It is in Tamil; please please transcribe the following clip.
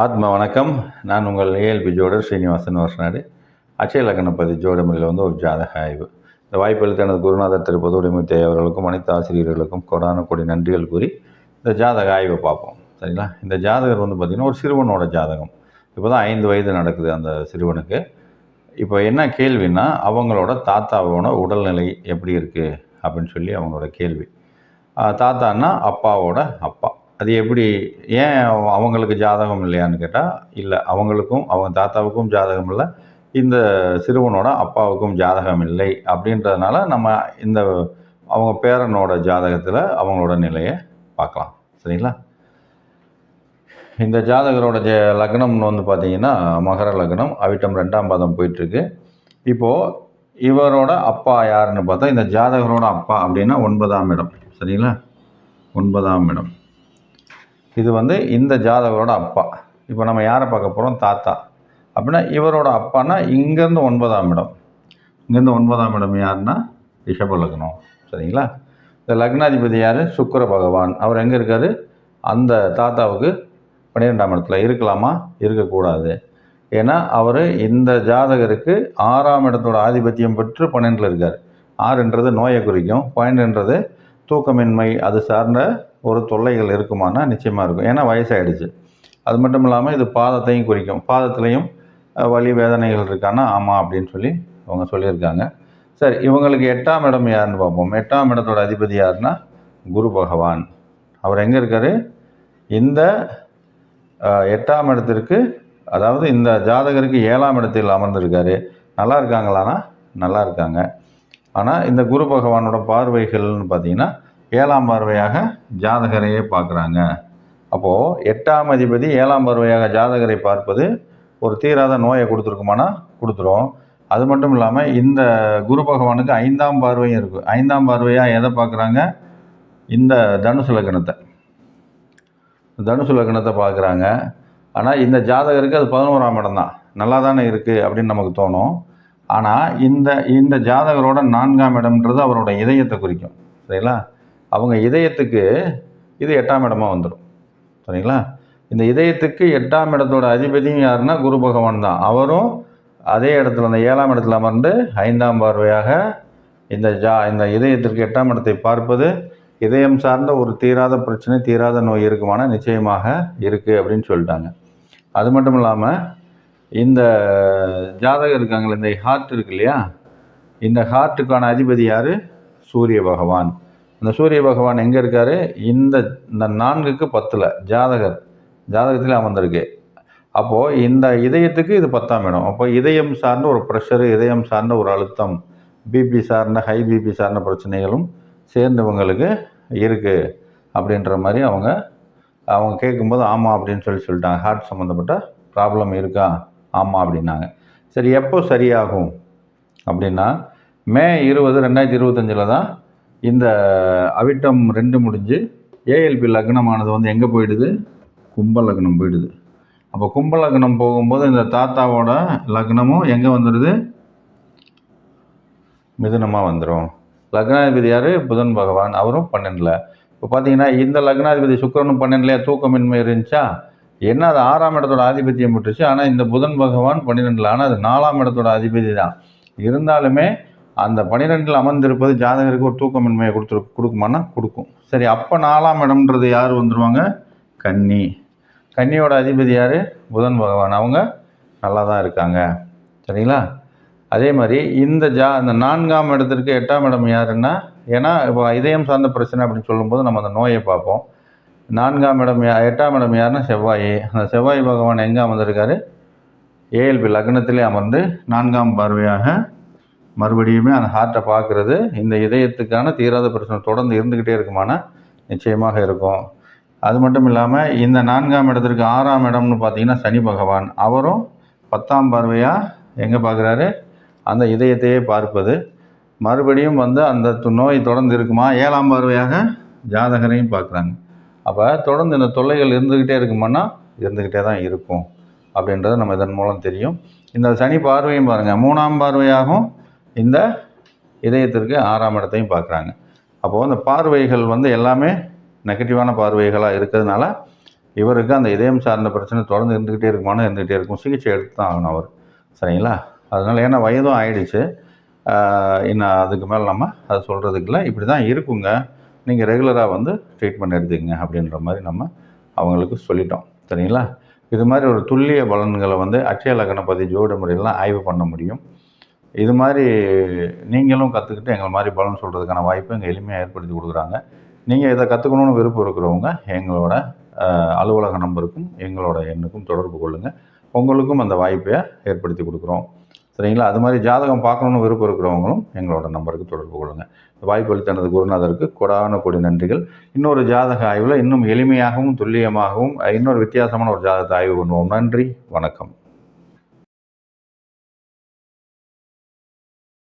ஆத்ம வணக்கம். நான் உங்கள் ஏஎல்பி ஜோடர் ஸ்ரீனிவாசன் வருஷநாடு அச்சய லக்னப்பதி ஜோடமுறையில் வந்து ஒரு ஜாதக ஆய்வு. இந்த வாய்ப்பில் எனது குருநாதர் திருப்பதி உடைமுத்தை அவர்களுக்கும் அனைத்து ஆசிரியர்களுக்கும் கொடான கொடி நன்றிகள் கூறி இந்த ஜாதக ஆய்வை பார்ப்போம். சரிங்களா? இந்த ஜாதகர் வந்து பார்த்திங்கன்னா ஒரு சிறுவனோட ஜாதகம். இப்போ தான் ஐந்து வயது நடக்குது அந்த சிறுவனுக்கு. இப்போ என்ன கேள்வின்னா அவங்களோட தாத்தாவோட உடல்நிலை எப்படி இருக்குது அப்படின்னு சொல்லி அவங்களோட கேள்வி. தாத்தான்னா அப்பாவோட அப்பா. அது எப்படி ஏன் அவங்களுக்கு ஜாதகம் இல்லையான்னு கேட்டால் இல்லை அவங்களுக்கும் அவங்க தாத்தாவுக்கும் ஜாதகம் இல்லை இந்த சிறுவனோட அப்பாவுக்கும் ஜாதகம் இல்லை அப்படின்றதுனால நம்ம இந்த அவங்க பேரனோட ஜாதகத்தில் அவங்களோட நிலையை பார்க்கலாம். சரிங்களா? இந்த ஜாதகரோட ஜ லக்னம்னு வந்து பார்த்தீங்கன்னா மகர லக்னம் அவிட்டம் ரெண்டாம் பாதம் போயிட்டுருக்கு. இப்போது இவரோட அப்பா யாருன்னு பார்த்தா இந்த ஜாதகரோட அப்பா அப்படின்னா ஒன்பதாம் இடம். சரிங்களா? ஒன்பதாம் இடம். இது வந்து இந்த ஜாதகரோட அப்பா. இப்போ நம்ம யாரை பார்க்க போகிறோம் தாத்தா. அப்படின்னா இவரோட அப்பான்னா இங்கேருந்து ஒன்பதாம் இடம். இங்கேருந்து ஒன்பதாம் இடம் யாருன்னா? ரிஷப லக்னம். சரிங்களா? இந்த லக்னாதிபதி யார்? சுக்கிர பகவான். அவர் எங்கே இருக்கார்? அந்த தாத்தாவுக்கு பன்னிரெண்டாம் இடத்துல இருக்கலாமா? இருக்கக்கூடாது. ஏன்னா அவர் இந்த ஜாதகருக்கு ஆறாம் இடத்தோட ஆதிபத்தியம் பெற்று பன்னெண்டில் இருக்கார். ஆறுன்றது நோயை குறிக்கும். பன்னெண்டுன்றது தூக்கமின்மை அது சார்ந்த ஒரு தொல்லைகள் இருக்குமானா நிச்சயமாக இருக்கும். ஏன்னா வயசாயிடுச்சு. அது மட்டும் இல்லாமல் இது பாதத்தையும் குறிக்கும். பாதத்துலேயும் வலி வேதனைகள் இருக்கான்னா ஆமாம் அப்படின்னு சொல்லி அவங்க சொல்லியிருக்காங்க. சரி இவங்களுக்கு எட்டாம் இடம் யாருன்னு பார்ப்போம். எட்டாம் இடத்தோட அதிபதி யாருன்னா? குரு பகவான். அவர் எங்கே இருக்கார்? இந்த எட்டாம் இடத்திற்கு அதாவது இந்த ஜாதகருக்கு ஏழாம் இடத்தில் அமர்ந்திருக்காரு. நல்லா இருக்காங்களான்னா நல்லா இருக்காங்க. ஆனால் இந்த குரு பகவானோட பார்வைகள்னு பார்த்தீங்கன்னா ஏழாம் பார்வையாக ஜாதகரையே பார்க்குறாங்க. அப்போது எட்டாம் அதிபதி ஏழாம் பார்வையாக ஜாதகரை பார்ப்பது ஒரு தீராத நோயை கொடுத்துருக்குமானா? கொடுத்துரும். அது மட்டும் இல்லாமல் இந்த குரு பகவானுக்கு ஐந்தாம் பார்வையும் இருக்குது ஐந்தாம் பார்வையாக எதை பார்க்குறாங்க? இந்த தனுசு லக்னத்தை. தனுசு லக்னத்தை பார்க்குறாங்க. ஆனால் இந்த ஜாதகருக்கு அது பதினோராம் இடம் தான். நல்லா தானே இருக்குது அப்படின்னு நமக்கு தோணும். ஆனால் இந்த இந்த ஜாதகரோட நான்காம் இடம்ன்றது அவரோட இதயத்தை குறிக்கும். சரிங்களா? அவங்க இதயத்துக்கு இது எட்டாம் இடமா வந்துடும் சரிங்களா? இந்த இதயத்துக்கு எட்டாம் இடத்தோட அதிபதியும் யாருன்னா குரு பகவான் தான். அவரும் அதே இடத்துல அந்த ஏழாம் இடத்துல அமர்ந்து ஐந்தாம் பார்வையாக இந்த ஜா இந்த இதயத்திற்கு எட்டாம் இடத்தை பார்ப்பது இதயம் சார்ந்த ஒரு தீராத பிரச்சனை தீராத நோய் இருக்குமானா நிச்சயமாக இருக்குது அப்படின்னு சொல்லிட்டாங்க. அது மட்டும் இல்லாமல் இந்த ஜாதகம் இருக்காங்களே இந்த ஹார்ட் இருக்கு இல்லையா? இந்த ஹார்ட்டுக்கான அதிபதி யார்? சூரிய பகவான். இந்த சூரிய பகவான் எங்கே இருக்கார்? இந்த இந்த நான்குக்கு பத்தில் ஜாதகர் ஜாதகத்தில் அமர்ந்திருக்கு. அப்போது இந்த இதயத்துக்கு இது பத்தாம் இடம். அப்போ இதயம் சார்ந்த ஒரு ப்ரெஷரு இதயம் சார்ந்த ஒரு அழுத்தம் பிபி சார்ந்த ஹை பிபி சார்ந்த பிரச்சனைகளும் சேர்ந்தவங்களுக்கு இருக்குது அப்படின்ற மாதிரி அவங்க அவங்க கேட்கும்போது ஆமாம் அப்படின்னு சொல்லி சொல்லிட்டாங்க. ஹார்ட் சம்மந்தப்பட்ட ப்ராப்ளம் இருக்கா? ஆமாம் அப்படின்னாங்க. சரி எப்போ சரியாகும்? அப்படின்னா மே இருபது ரெண்டாயிரத்தி இருபத்தஞ்சில் தான் இந்த அவிட்டம் ரெண்டு முடிஞ்சு ஏஎல்பி லக்னமானது வந்து எங்கே போயிடுது? கும்ப லக்னம் போயிடுது. அப்போ கும்ப லக்னம் போகும்போது இந்த தாத்தாவோட லக்னமும் எங்கே வந்துடுது? மிதுனமாக வந்துடும் லக்னாதிபதி யார்? புதன் பகவான். அவரும் பன்னெண்டில். இப்போ பார்த்தீங்கன்னா இந்த லக்னாதிபதி சுக்கிரனும் பன்னெண்டுலையா? தூக்கமின்மை இருந்துச்சா? என்ன அது ஆறாம் இடத்தோட ஆதிபத்தியம் விட்டுருச்சு ஆனால் இந்த புதன் பகவான் பன்னிரெண்டில். ஆனால் அது நாலாம் இடத்தோட அதிபதி தான். இருந்தாலுமே அந்த பன்னிரெண்டில் அமர்ந்திருப்பது ஜாதகருக்கு ஒரு தூக்கமின்மையை கொடுத்துரு கொடுக்குமானா கொடுக்கும். சரி அப்போ நாலாம் இடம்ன்றது யார் வந்துடுவாங்க கன்னி. கன்னியோட அதிபதி யார்? புதன் பகவான். அவங்க நல்லா தான் இருக்காங்க. சரிங்களா? அதே மாதிரி இந்த ஜா இந்த நான்காம் இடத்திற்கு எட்டாம் இடம் யாருன்னா ஏன்னா இப்போ இதயம் சார்ந்த பிரச்சனை அப்படின்னு சொல்லும்போது நம்ம அந்த நோயை பார்ப்போம். நான்காம் இடம் யா எட்டாம் இடம் யாருன்னா செவ்வாய். அந்த செவ்வாய் பகவான் எங்கே அமர்ந்திருக்காரு ஏஎல்பி லக்னத்திலே அமர்ந்து நான்காம் பார்வையாக மறுபடியுமே அந்த ஹார்ட்டை பார்க்குறது. இந்த இதயத்துக்கான தீராத பிரச்சனை தொடர்ந்து இருந்துக்கிட்டே இருக்குமானா நிச்சயமாக இருக்கும். அது மட்டும் இல்லாமல் இந்த நான்காம் இடத்திற்கு ஆறாம் இடம்னு பார்த்தீங்கன்னா சனி பகவான். அவரும் பத்தாம் பார்வையாக எங்கே பார்க்குறாரு? அந்த இதயத்தையே பார்ப்பது. மறுபடியும் வந்து அந்த நோய் தொடர்ந்து இருக்குமா? ஏழாம் பார்வையாக ஜாதகரையும் பார்க்குறாங்க. அப்போ தொடர்ந்து இந்த தொல்லைகள் இருந்துக்கிட்டே இருக்குமானா? இருந்துக்கிட்டே தான் இருக்கும். அப்படின்றது நம்ம இதன் மூலம் தெரியும். இந்த சனி பார்வையும் பாருங்கள் மூணாம் பார்வையாகவும் இந்த இதயத்திற்கு ஆறாம் இடத்தையும் பார்க்குறாங்க. அப்போது அந்த பார்வைகள் வந்து எல்லாமே நெகட்டிவான பார்வைகளாக இருக்கிறதுனால இவருக்கு அந்த இதயம் சார்ந்த பிரச்சனை தொடர்ந்து இருந்துக்கிட்டே இருக்குமானு இருந்துக்கிட்டே இருக்கும். சிகிச்சை எடுத்து தான் ஆகணும் அவர். சரிங்களா? அதனால் ஏன்னா வயதும் ஆயிடுச்சு. இன்னும் அதுக்கு மேலே நம்ம அதை சொல்கிறதுக்கு இல்லை. இப்படி தான் இருக்குங்க நீங்கள் ரெகுலராக வந்து ட்ரீட்மெண்ட் எடுத்துக்கங்க அப்படின்ற மாதிரி நம்ம அவங்களுக்கு சொல்லிட்டோம். சரிங்களா? இது மாதிரி ஒரு துல்லிய பலன்களை வந்து அட்சய லக்னப்பதி ஜோட முறையெல்லாம் ஆய்வு பண்ண முடியும். இது மாதிரி நீங்களும் கற்றுக்கிட்டு எங்களை மாதிரி பலன் சொல்கிறதுக்கான வாய்ப்பை எங்கள் எளிமையாக ஏற்படுத்தி கொடுக்குறாங்க. நீங்கள் இதை கற்றுக்கணுன்னு விருப்பம் இருக்கிறவங்க எங்களோட அலுவலக நம்பருக்கும் எங்களோட எண்ணுக்கும் தொடர்பு கொள்ளுங்கள் உங்களுக்கும் அந்த வாய்ப்பை ஏற்படுத்தி கொடுக்குறோம். சரிங்களா? அது மாதிரி ஜாதகம் பார்க்கணுன்னு விருப்பம் இருக்கிறவங்களும் எங்களோட நம்பருக்கு தொடர்பு கொள்ளுங்கள் வாய்ப்பு அளித்தனது குருநாதருக்கு கொடான கொடி நன்றிகள். இன்னொரு ஜாதக ஆய்வில் இன்னும் எளிமையாகவும் துல்லியமாகவும் இன்னொரு வித்தியாசமான ஒரு ஜாதகத்தை ஆய்வு பண்ணுவோம். நன்றி. வணக்கம்.